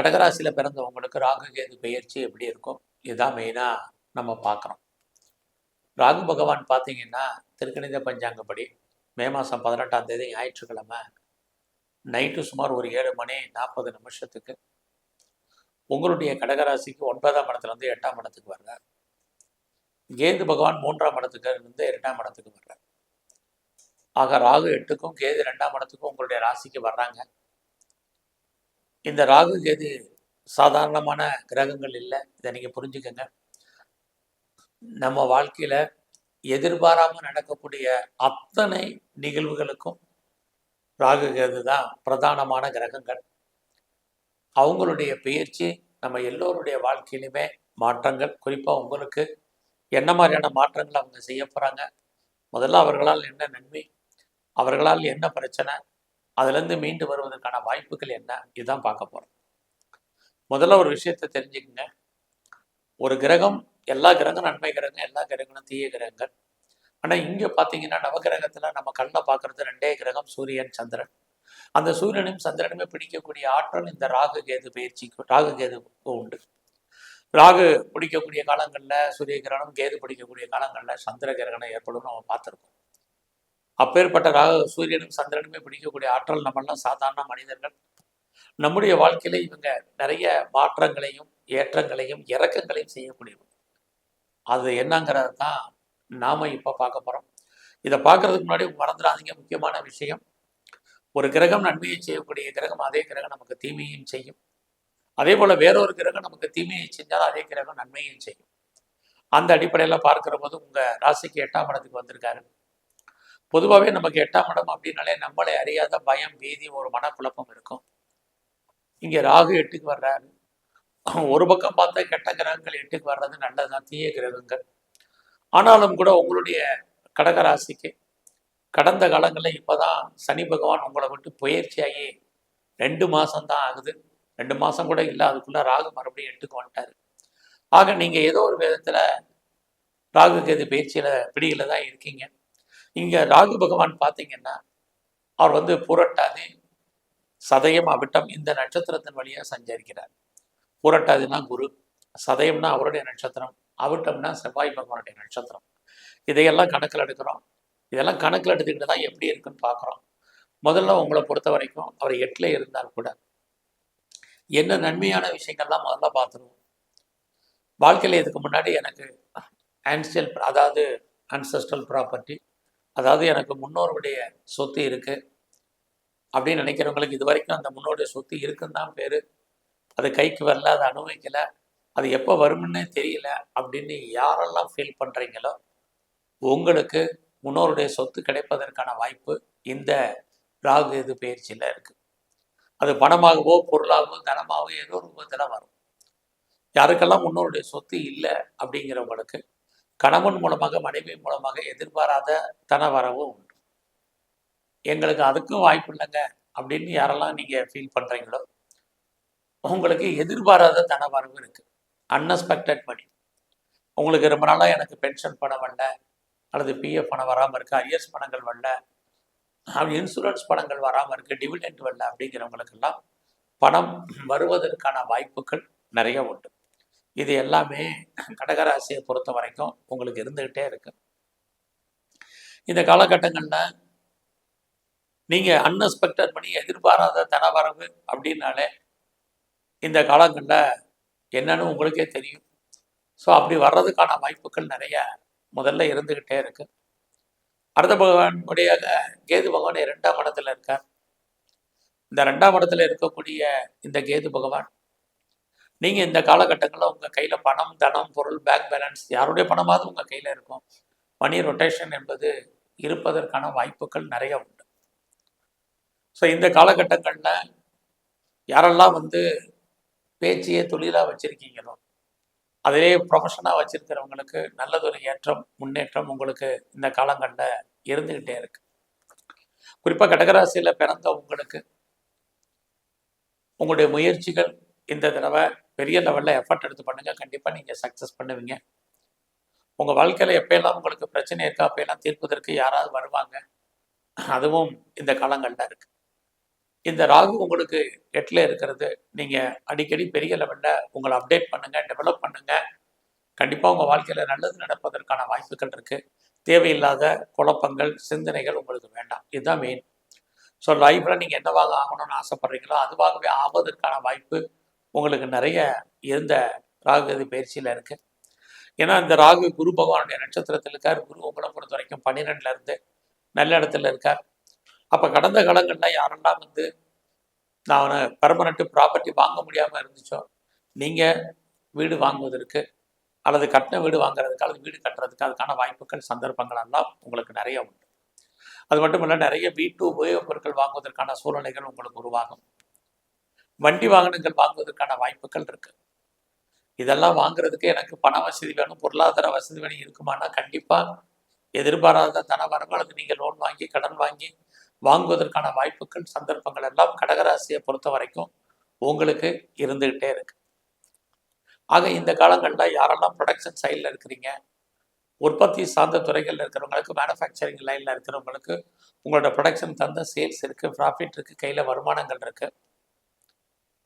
கடகராசியில் பிறந்தவங்களுக்கு ராகு கேது பெயர்ச்சி எப்படி இருக்கும்? இதுதான் மெயினாக நம்ம பார்க்குறோம். ராகு பகவான் பார்த்தீங்கன்னா திருக்கணித பஞ்சாங்கப்படி மே மாதம் பதினெட்டாம் தேதி ஞாயிற்றுக்கிழமை நைட்டு சுமார் ஒரு ஏழு மணி நாற்பது நிமிஷத்துக்கு. உங்களுடைய கடகராசிக்கு ஒன்பதாம் இடத்துலேருந்து எட்டாம் இடத்துக்கு வர்றார். கேது பகவான் மூன்றாம் இடத்துக்கு இருந்து இரண்டாம் இடத்துக்கு வர்றார். ஆக ராகு எட்டுக்கும் கேது ரெண்டாம் இடத்துக்கும் உங்களுடைய ராசிக்கு வர்றாங்க. இந்த ராகு கேது சாதாரணமான கிரகங்கள் இல்லை. இதை நீங்கள் புரிஞ்சுக்கங்க. நம்ம வாழ்க்கையில் எதிர்பாராமல் நடக்கக்கூடிய அத்தனை நிகழ்வுகளுக்கும் ராகு கேது தான் பிரதானமான கிரகங்கள். அவங்களுடைய பெயர்ச்சி நம்ம எல்லோருடைய வாழ்க்கையிலுமே மாற்றங்கள். குறிப்பாக உங்களுக்கு என்ன மாதிரியான மாற்றங்கள் அவங்க செய்ய போகிறாங்க முதல்ல அவர்களால் என்ன நன்மை? அவர்களால் என்ன பிரச்சனை? அதுலேருந்து மீண்டு வருவதற்கான வாய்ப்புகள் என்ன? இதுதான் பார்க்க போகிறோம் முதல்ல ஒரு விஷயத்தை தெரிஞ்சுக்கங்க. ஒரு கிரகம் எல்லா கிரகம் நன்மை கிரகம் எல்லா கிரகங்களும் தீய கிரகங்கள். ஆனால் இங்கே பார்த்தீங்கன்னா நவகிரகத்தில் நம்ம கண்ணில் பார்க்குறது ரெண்டே கிரகம் சூரியன் சந்திரன். அந்த சூரியனும் சந்திரனுமே பிடிக்கக்கூடிய ஆற்றல் இந்த ராகு கேது பயிற்சிக்கு ராகு கேதுக்கு உண்டு. ராகு பிடிக்கக்கூடிய காலங்களில் சூரிய கிரகணம் கேது பிடிக்கக்கூடிய காலங்களில் சந்திர கிரகணம் ஏற்படும் நம்ம பார்த்துருக்கோம். அப்பேற்பட்ட ராக சூரியனும் சந்திரனுமே பிடிக்கக்கூடிய ஆற்றல் நம்மெல்லாம் சாதாரண மனிதர்கள். நம்முடைய வாழ்க்கையில இவங்க நிறைய மாற்றங்களையும் ஏற்றங்களையும் இறக்கங்களையும் செய்யக்கூடியவங்க. அது என்னங்கிறது தான் நாம இப்போ பார்க்க போகிறோம் இதை பார்க்குறதுக்கு முன்னாடி மறந்துடாதீங்க. முக்கியமான விஷயம் ஒரு கிரகம் நன்மையை செய்யக்கூடிய கிரகம் அதே கிரகம் நமக்கு தீமையும் செய்யும். அதே போல் வேறொரு கிரகம் நமக்கு தீமையை செஞ்சால் அதே கிரகம் நன்மையும் செய்யும். அந்த அடிப்படையில் பார்க்குற போது உங்கள் ராசிக்கு எட்டாம் இடத்துக்கு வந்திருக்காரு. பொதுவாகவே நமக்கு எட்டாம் இடம் அப்படின்னாலே நம்மளை அறியாத பயம் பீதி ஒரு மனக்குழப்பம் இருக்கும். இங்கே ராகு எட்டுக்கு வர்றாரு. ஒரு பக்கம் பார்த்தா கெட்ட கிரகங்கள் எட்டுக்கு வர்றது நல்லதுதான் தீய கிரகங்கள். ஆனாலும் கூட உங்களுடைய கடகராசிக்கு கடந்த காலங்களில் இப்போ தான் சனி பகவான் உங்களை விட்டு பயிற்சியாகி ரெண்டு மாதம்தான் ஆகுது. ரெண்டு மாதம் கூட இல்லை அதுக்குள்ளே ராகு மறுபடியும் எட்டுக்கு வந்துட்டாரு. ஆக நீங்கள் ஏதோ ஒரு விதத்தில் ராகு கேது பயிற்சியில் பிடியில் தான் இருக்கீங்க. இங்கே ராகு பகவான் பார்த்தீங்கன்னா அவர் வந்து புரட்டாதி சதயம் அவிட்டம் இந்த நட்சத்திரத்தின் வழியாக சஞ்சரிக்கிறார். புரட்டாதினா குரு சதயம்னா அவருடைய நட்சத்திரம் அவிட்டம்னா செவ்வாய் பகவானுடைய நட்சத்திரம். இதையெல்லாம் கணக்கில் எடுக்கிறோம் இதெல்லாம் கணக்கில் எடுத்துக்கிட்டு தான் எப்படி இருக்குன்னு பார்க்குறோம் முதல்ல உங்களை பொறுத்த வரைக்கும் அவர் எட்டில் இருந்தால் கூட என்ன நன்மையான விஷயங்கள்லாம் முதல்ல பார்த்துருவோம். வாழ்க்கையில் இதுக்கு முன்னாடி எனக்கு ஆன்சியல் அதாவது அன்செஸ்ட்ரல் ப்ராப்பர்ட்டி அதாவது எனக்கு முன்னோருடைய சொத்து இருக்குது அப்படின்னு நினைக்கிறவங்களுக்கு இது வரைக்கும் அந்த முன்னோருடைய சொத்து இருக்குன்னு தான் பேர். அது கைக்கு வரல அதை அனுபவிக்கலை அது எப்போ வரும்னே தெரியல அப்படின்னு யாரெல்லாம் ஃபீல் பண்ணுறீங்களோ உங்களுக்கு முன்னோருடைய சொத்து கிடைப்பதற்கான வாய்ப்பு இந்த ராகு இது பயிற்சியில் இருக்குது அது பணமாகவோ பொருளாகவோ தனமாகவோ ஏதோ ரூபத்தில் வரும். யாருக்கெல்லாம் முன்னோருடைய சொத்து இல்லை அப்படிங்கிறவங்களுக்கு கணவன் மூலமாக மனைவி மூலமாக எதிர்பாராத தன வரவும் உண்டு. எங்களுக்கு அதுக்கும் வாய்ப்பு இல்லைங்க அப்படின்னு யாரெல்லாம் நீங்கள் ஃபீல் பண்ணுறீங்களோ உங்களுக்கு எதிர்பாராத தன வரவு இருக்குது அன்எக்ஸ்பெக்டட் மணி உங்களுக்கு ரொம்ப நாளாக எனக்கு பென்ஷன் பணம் வரல அல்லது பிஎஃப் பணம் வராமல் இருக்குது அரியர்ஸ் பணங்கள் வரல இன்சூரன்ஸ் பணங்கள் வராமல் இருக்குது டிவிடெண்ட் வரல அப்படிங்கிறவங்களுக்கெல்லாம் பணம் வருவதற்கான வாய்ப்புகள் நிறைய உண்டு. இது எல்லாமே கடகராசியை பொறுத்த வரைக்கும் உங்களுக்கு இருந்துக்கிட்டே இருக்கு. இந்த காலகட்டங்களில் நீங்கள் அன்எக்ஸ்பெக்டட் பண்ணி எதிர்பாராத தனவரவு அப்படின்னாலே இந்த காலங்களில் என்னன்னு உங்களுக்கே தெரியும். ஸோ அப்படி வர்றதுக்கான வாய்ப்புகள் நிறைய முதல்ல இருந்துக்கிட்டே இருக்கு. அடுத்த பகவானுடைய கேது பகவான் இரண்டாம் இடத்துல இருக்கார். இந்த ரெண்டாம் இடத்துல இருக்கக்கூடிய இந்த கேது பகவான் நீங்கள் இந்த காலகட்டங்களில் உங்கள் கையில் பணம் தனம் பொருள் பேங்க் பேலன்ஸ் யாருடைய பணமாவது உங்கள் கையில் இருக்கும். மணி ரொட்டேஷன் என்பது இருப்பதற்கான வாய்ப்புகள் நிறைய உண்டு. ஸோ இந்த காலகட்டங்களில் யாரெல்லாம் வந்து பேச்சையே தொழிலாக வச்சுருக்கீங்களோ அதிலே ப்ரொஃபஷனாக வச்சுருக்கிறவங்களுக்கு நல்லதொரு ஏற்றம் முன்னேற்றம் உங்களுக்கு இந்த காலங்களில் இருந்துக்கிட்டே இருக்கு. குறிப்பாக கடகராசியில் பிறந்த உங்களுக்கு உங்களுடைய முயற்சிகள் இந்த தடவை பெரிய லெவலில் எஃபர்ட் எடுத்து பண்ணுங்கள் கண்டிப்பாக நீங்கள் சக்ஸஸ் பண்ணுவீங்க. உங்கள் வாழ்க்கையில் எப்போயெல்லாம் உங்களுக்கு பிரச்சனை இருக்கா அப்போயெல்லாம் தீர்ப்பதற்கு யாராவது வருவாங்க. அதுவும் இந்த காலங்களில் இருக்குது இந்த ராகு உங்களுக்கு எட்டில் இருக்கிறது. நீங்கள் அடிக்கடி பெரிய லெவலில் உங்களை அப்டேட் பண்ணுங்கள் டெவலப் பண்ணுங்கள் கண்டிப்பாக உங்கள் வாழ்க்கையில் நல்லது நடப்பதற்கான வாய்ப்புகள் இருக்குது தேவையில்லாத குழப்பங்கள் சிந்தனைகள் உங்களுக்கு வேண்டாம். இதுதான் மெயின் ஸோ லைஃப்பில் நீங்கள் என்னவாக ஆகணும்னு ஆசைப்பட்றீங்களோ அதுவாகவே ஆவதற்கான வாய்ப்பு உங்களுக்கு நிறைய இருந்த ராகுகதி பயிற்சியில் இருக்குது ஏன்னா இந்த ராகு குரு பகவானுடைய நட்சத்திரத்தில் இருக்கார். குரு உங்களை பொறுத்த வரைக்கும் பன்னிரெண்டுல இருந்து நல்ல இடத்துல இருக்கார். அப்போ கடந்த காலங்களில் யாரெல்லாம் வந்து நான் பெர்மனண்ட்டு ப்ராப்பர்ட்டி வாங்க முடியாமல் இருந்துச்சோ நீங்கள் வீடு வாங்குவதற்கு அல்லது கட்டின வீடு வாங்குறதுக்கு அல்லது வீடு கட்டுறதுக்கு அதுக்கான வாய்ப்புகள் சந்தர்ப்பங்கள் எல்லாம் உங்களுக்கு நிறைய உண்டு. அது மட்டும் இல்லை நிறைய வீட்டு உபயோகப் பொருட்கள் வாங்குவதற்கான சூழ்நிலைகள் உங்களுக்கு உருவாகும். வண்டி வாகனங்கள் வாங்குவதற்கான வாய்ப்புகள் இருக்கு. இதெல்லாம் வாங்குறதுக்கு எனக்கு பண வசதி வேணும் பொருளாதார வசதி வேணும் இருக்குமானா கண்டிப்பாக எதிர்பாராத தன அல்லது நீங்கள் லோன் வாங்கி கடன் வாங்கி வாங்குவதற்கான வாய்ப்புகள் சந்தர்ப்பங்கள் எல்லாம் கடகராசியை பொறுத்த வரைக்கும் உங்களுக்கு இருந்துகிட்டே இருக்கு. ஆக இந்த காலங்களில் யாரெல்லாம் ப்ரொடக்ஷன் சைடில் இருக்கிறீங்க உற்பத்தி சார்ந்த துறைகளில் இருக்கிறவங்களுக்கு மேனுஃபேக்சரிங் லைனில் இருக்கிறவங்களுக்கு உங்களோட ப்ரொடக்ஷன் தந்த சேல்ஸ் இருக்குது ப்ராஃபிட் இருக்குது கையில் வருமானங்கள் இருக்குது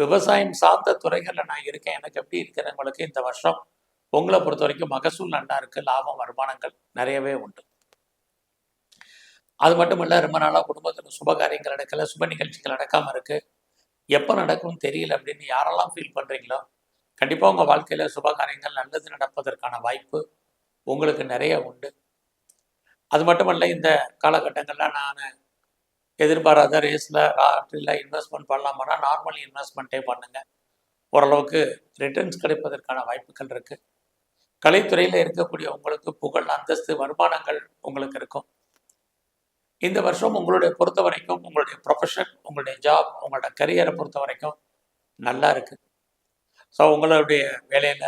விவசாயம் சார்ந்த துறைகளில் நான் இருக்கேன். எனக்கு எப்படி இருக்கிறவங்களுக்கு இந்த வருஷம் உங்களை பொறுத்த வரைக்கும் மகசூல் நல்லா இருக்குது லாபம் வருமானங்கள் நிறையவே உண்டு. அது மட்டும் இல்லை ரொம்ப நாளாக குடும்பத்தில் சுபகாரியங்கள் நடக்கல சுப நிகழ்ச்சிகள் நடக்காமல் இருக்குது எப்போ நடக்கும்னு தெரியல அப்படின்னு யாரெல்லாம் ஃபீல் பண்ணுறீங்களோ கண்டிப்பாக உங்கள் வாழ்க்கையில் சுபகாரியங்கள் நல்லது நடப்பதற்கான வாய்ப்பு உங்களுக்கு நிறைய உண்டு. அது மட்டுமல்ல இந்த காலகட்டங்களில் நான் எதிர்பாராத ரேஸில் ராட்டில் இன்வெஸ்ட்மெண்ட் பண்ணலாமான்னா நார்மல் இன்வெஸ்ட்மெண்ட்டே பண்ணுங்கள் ஓரளவுக்கு ரிட்டர்ன்ஸ் கிடைப்பதற்கான வாய்ப்புகள் இருக்குது கலைத்துறையில் இருக்கக்கூடிய உங்களுக்கு புகழ் அந்தஸ்து வருமானங்கள் உங்களுக்கு இருக்கும். இந்த வருஷம் உங்களுடைய பொறுத்த வரைக்கும் உங்களுடைய ப்ரொஃபஷன் உங்களுடைய ஜாப் உங்களோட கரியரை பொறுத்த வரைக்கும் நல்லா இருக்குது ஸோ உங்களுடைய வேலையில்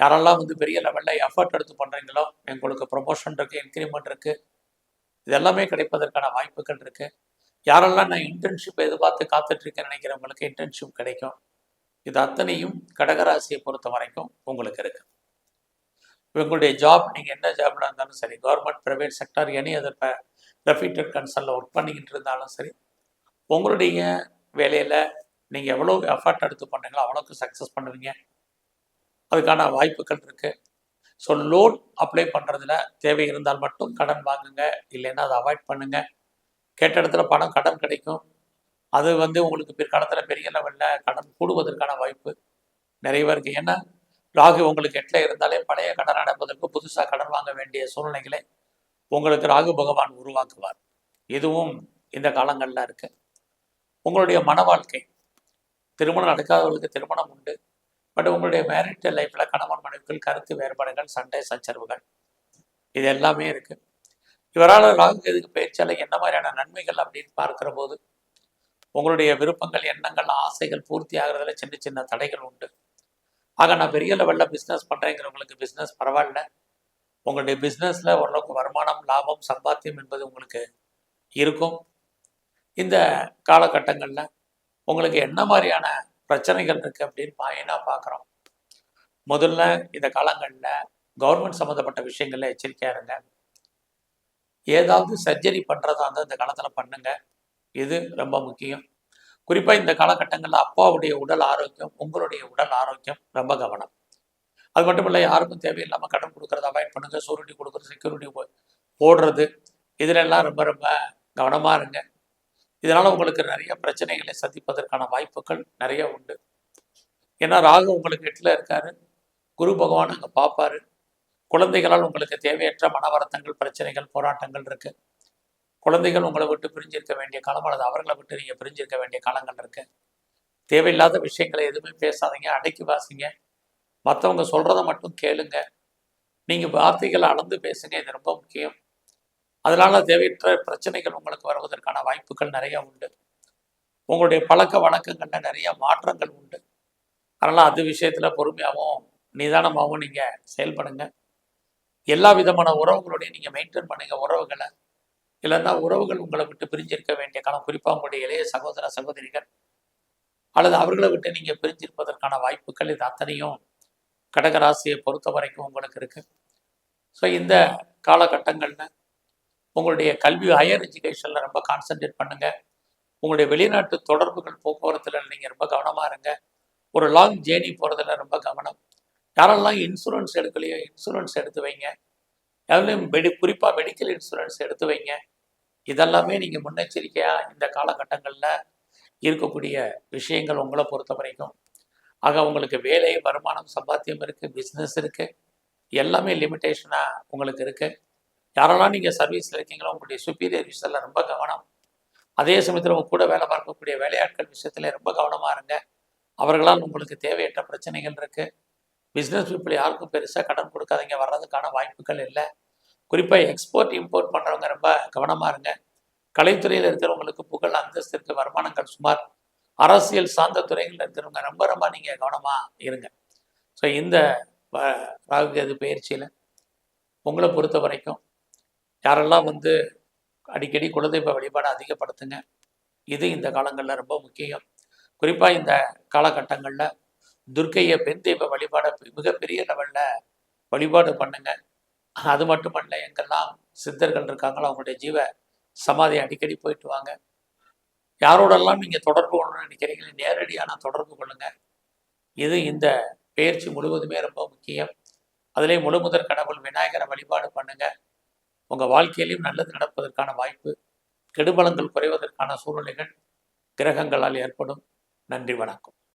யாரெல்லாம் வந்து பெரிய லெவலில் எஃபர்ட் எடுத்து பண்ணுறீங்களோ உங்களுக்கு ப்ரொமோஷன் இருக்குது இன்க்ரிமெண்ட் இருக்குது இது எல்லாமே கிடைப்பதற்கான வாய்ப்புகள் இருக்குது யாரெல்லாம் நான் இன்டர்ன்ஷிப் எதிர்பார்த்து காத்துட்ருக்கேன்னு நினைக்கிறவங்களுக்கு இன்டர்ன்ஷிப் கிடைக்கும். இது அத்தனையும் கடகராசியை பொறுத்த வரைக்கும் உங்களுக்கு இருக்கு. உங்களுடைய ஜாப் நீங்கள் என்ன ஜாப்ல இருந்தாலும் சரி government private sector any other reputed கன்சர்னில் work பண்ணிக்கிட்டு இருந்தாலும் சரி உங்களுடைய வேலையில் நீங்கள் எவ்வளோ எஃபர்ட் எடுத்து பண்ணுறீங்களோ அவ்வளோக்கு சக்ஸஸ் பண்ணுவீங்க. அதுக்கான வாய்ப்புகள் இருக்குது ஸோ லோன் அப்ளை பண்ணுறதுல தேவை இருந்தால் மட்டும் கடன் வாங்குங்க. இல்லைன்னா அதை அவாய்ட் பண்ணுங்கள் கேட்ட இடத்துல பணம் கடன் கிடைக்கும். அது வந்து உங்களுக்கு பிற்காலத்தில் பெரிய லெவலில் கடன் கூடுவதற்கான வாய்ப்பு நிறைய இருக்குது ஏன்னா ராகு உங்களுக்கு எட்டில் இருந்தாலே பழைய கடன் அடைப்பதற்கு புதுசாக கடன் வாங்க வேண்டிய சூழ்நிலைகளை உங்களுக்கு ராகு பகவான் உருவாக்குவார். இதுவும் இந்த காலங்களில் இருக்குது உங்களுடைய மன வாழ்க்கை திருமணம் நடக்காதவர்களுக்கு திருமணம் உண்டு. பட் உங்களுடைய மேரிட்டல் லைஃப்பில் கணவன் மனைவிகள் கருத்து வேறுபாடுகள் சண்டை சச்சரவுகள். இது எல்லாமே இருக்குது இவரால் ராகு பயிற்சியால் என்ன மாதிரியான நன்மைகள் அப்படின்னு பார்க்குற போது உங்களுடைய விருப்பங்கள் எண்ணங்கள் ஆசைகள் பூர்த்தி ஆகிறதுல சின்ன சின்ன தடைகள் உண்டு. ஆக நான் பெரிய லெவலில் பிஸ்னஸ் பண்ணுறேங்கிறவங்களுக்கு பிஸ்னஸ் பரவாயில்ல. உங்களுடைய பிஸ்னஸில் ஓரளவுக்கு வருமானம் லாபம் சம்பாத்தியம் என்பது உங்களுக்கு இருக்கும். இந்த காலகட்டங்களில் உங்களுக்கு என்ன மாதிரியான பிரச்சனைகள் இருக்குது அப்படின்னு பயனாக பார்க்குறோம் முதல்ல இந்த காலங்களில் கவர்மெண்ட் சம்மந்தப்பட்ட விஷயங்களில் எச்சரிக்கையாக இருங்க. ஏதாவது சர்ஜரி பண்ணுறதா இருந்தால் இந்த காலத்தில் பண்ணுங்க. இது ரொம்ப முக்கியம். குறிப்பாக இந்த காலகட்டங்களில் அப்பாவுடைய உடல் ஆரோக்கியம் உங்களுடைய உடல் ஆரோக்கியம் ரொம்ப கவனம். அது மட்டும் இல்லை யாருக்கும் தேவையில்லாமல் கடன் கொடுக்குறத அவாய்ட் பண்ணுங்கள் சூரிட்டி கொடுக்குறது செக்யூரிட்டி போடுறது. இதிலெல்லாம் ரொம்ப ரொம்ப கவனமாக இருங்க. இதனால் உங்களுக்கு நிறைய பிரச்சனைகளை சந்திப்பதற்கான வாய்ப்புகள் நிறைய உண்டு. ஏன்னா ராகு உங்களுக்கு எட்டில் இருக்காரு. குரு பகவான் அங்கே பார்ப்பாரு குழந்தைகளால் உங்களுக்கு தேவையற்ற மன வருத்தங்கள் பிரச்சனைகள் போராட்டங்கள் இருக்கு. குழந்தைகள் உங்களை விட்டு பிரிஞ்சிருக்க வேண்டிய காலம் அல்லது அவர்களை விட்டு நீங்கள் பிரிஞ்சிருக்க வேண்டிய காலங்கள் இருக்கு. தேவையில்லாத விஷயங்களை எதுவுமே பேசாதீங்க அடக்கி வாசிங்க. மற்றவங்க சொல்கிறத மட்டும் கேளுங்க. நீங்கள் வார்த்தைகளை அளந்து பேசுங்க இது ரொம்ப முக்கியம். அதனால தேவையற்ற பிரச்சனைகள் உங்களுக்கு வருவதற்கான வாய்ப்புகள் நிறைய உண்டு. உங்களுடைய பழக்க வழக்கங்களில் நிறைய மாற்றங்கள் உண்டு. அதனால் அது விஷயத்தில் பொறுமையாகவும் நிதானமாகவும் நீங்கள் செயல்படுங்க. எல்லா விதமான உறவுகளோடையும் நீங்கள் மெயின்டைன் பண்ணுங்கள் உறவுகளை. இல்லைன்னா உறவுகள் உங்களை விட்டு பிரிஞ்சிருக்க வேண்டிய காலம் குறிப்பாக உங்களுடைய இளைய சகோதர சகோதரிகள் அல்லது அவர்களை விட்டு நீங்கள் பிரிஞ்சிருப்பதற்கான வாய்ப்புகள் இது அத்தனையும் கடகராசியை பொறுத்த வரைக்கும் உங்களுக்கு இருக்குது ஸோ இந்த காலகட்டங்களில் உங்களுடைய கல்வி ஹையர் எஜுகேஷனில் ரொம்ப கான்சென்ட்ரேட் பண்ணுங்கள் உங்களுடைய வெளிநாட்டு தொடர்புகள் போக்குவரத்தில் நீங்கள் ரொம்ப கவனமாக இருங்க. ஒரு லாங் ஜேர்னி போகிறதுல ரொம்ப கவனம். யாரெல்லாம் இன்சூரன்ஸ் எடுக்கலையோ இன்சூரன்ஸ் எடுத்து வைங்க. எவ்வளோ மெடி குறிப்பாக மெடிக்கல் இன்சூரன்ஸ் எடுத்து வைங்க. இதெல்லாமே நீங்கள் முன்னெச்சரிக்கையாக இந்த காலகட்டங்களில் இருக்கக்கூடிய விஷயங்கள் உங்களை பொறுத்த வரைக்கும். ஆக உங்களுக்கு வேலை வருமானம் சம்பாத்தியம் இருக்குது பிஸ்னஸ் இருக்குது எல்லாமே லிமிட்டேஷனாக உங்களுக்கு இருக்குது யாரெல்லாம் நீங்கள் சர்வீஸில் இருக்கீங்களோ உங்களுடைய சுப்பீரியர் விஷயத்தில் ரொம்ப கவனம். அதே சமயத்தில் உங்கள் கூட வேலை பார்க்கக்கூடிய வேலையாட்கள் விஷயத்தில் ரொம்ப கவனமாக இருங்க. அவர்களால் உங்களுக்கு தேவையற்ற பிரச்சனைகள் இருக்குது பிஸ்னஸ் பீப்புள் யாருக்கும் பெருசாக கடன் கொடுக்காதீங்க. வர்றதுக்கான வாய்ப்புகள் இல்லை. குறிப்பாக எக்ஸ்போர்ட் இம்போர்ட் பண்ணுறவங்க ரொம்ப கவனமாக இருங்க. கலைத்துறையில் இருக்கிறவங்களுக்கு புகழ் அந்தஸ்து இருக்க. வருமானங்கள் சுமார். அரசியல் சார்ந்த துறைகளில் இருக்கிறவங்க ரொம்ப ரொம்ப நீங்கள் கவனமாக இருங்க. ஸோ இந்த வ- ராகு கேது பயிற்சியில் உங்களை பொறுத்த வரைக்கும் யாரெல்லாம் வந்து அடிக்கடி குலதெய்வ வழிபாடு அதிகப்படுத்துங்க இது இந்த காலங்களில் ரொம்ப முக்கியம். குறிப்பாக இந்த காலகட்டங்களில் துர்க்கையை பெண் தெய்வ வழிபாடை மிகப்பெரிய லெவலில் வழிபாடு பண்ணுங்க. அது மட்டுமல்ல எங்கெல்லாம் சித்தர்கள் இருக்காங்களோ அவங்களுடைய ஜீவ சமாதி அடிக்கடி போயிட்டு வாங்க. யாரோடெல்லாம் நீங்கள் தொடர்பு கொள்ளணும்னு நினைக்கிறீங்களோ நேரடியான தொடர்பு கொள்ளுங்க. இது இந்த பயிற்சி முழுவதுமே ரொம்ப முக்கியம். அதிலே முழு முதற் கடவுள் விநாயகரை வழிபாடு பண்ணுங்கள் உங்கள் வாழ்க்கையிலையும் நல்லது நடப்பதற்கான வாய்ப்பு கெடுபலங்கள் குறைவதற்கான சூழ்நிலைகள் கிரகங்களால் ஏற்படும். நன்றி வணக்கம்.